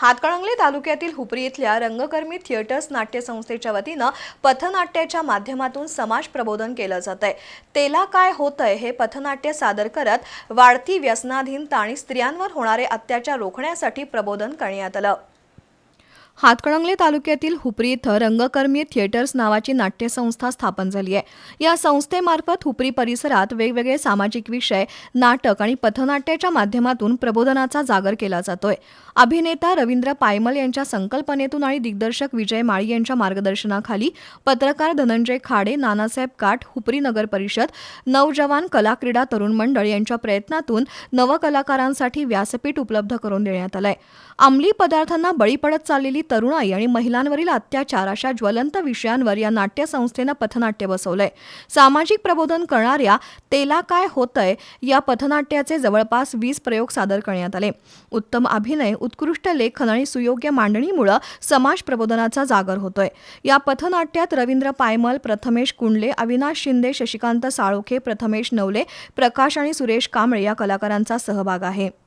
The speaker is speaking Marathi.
हातकणंगले तालुक्यातील हुपरी इथल्या रंगकर्मी थिएटर्स नाट्य संस्थेच्या वतीनं पथनाट्याच्या माध्यमातून समाज प्रबोधन केलं जात आहे. तेला काय होतंय हे पथनाट्य सादर करत वाढती व्यसनाधीनता आणि स्त्रियांवर होणारे अत्याचार रोखण्यासाठी प्रबोधन करण्यात आलं. हातकणंगले तालुक्यातील हुपरी इथं रंगकर्मी थिएटर्स नावाची नाट्यसंस्था स्थापन झाली आहे. या संस्थेमार्फत हुपरी परिसरात वेगवेगळे सामाजिक विषय नाटक आणि पथनाट्याच्या माध्यमातून प्रबोधनाचा जागर केला जातोय. अभिनेता रवींद्र पायमल यांच्या संकल्पनेतून आणि दिग्दर्शक विजय माळी यांच्या मार्गदर्शनाखाली पत्रकार धनंजय खाडे नानासाहेब काठ हुपरी नगर परिषद नवजवान कला क्रीडा तरुण मंडळ यांच्या प्रयत्नातून नवकलाकारांसाठी व्यासपीठ उपलब्ध करून देण्यात आलंय. अंमली पदार्थांना बळी पडत चाललेली तरुणाई आणि महिलांवरील अत्याचार अशा ज्वलंत विषयांवर या नाट्यसंस्थेनं पथनाट्य बसवलंय. सामाजिक प्रबोधन करणाऱ्या तेला काय होतंय या पथनाट्याचे जवळपास वीस प्रयोग सादर करण्यात आले. उत्तम अभिनय उत्कृष्ट लेखन आणि सुयोग्य मांडणीमुळं समाज प्रबोधनाचा जागर होतोय. या पथनाट्यात रवींद्र पायमल प्रथमेश कुंडले अविनाश शिंदे शशिकांत साळोखे प्रथमेश नवले प्रकाश आणि सुरेश कांबळे या कलाकारांचा सहभाग आहे.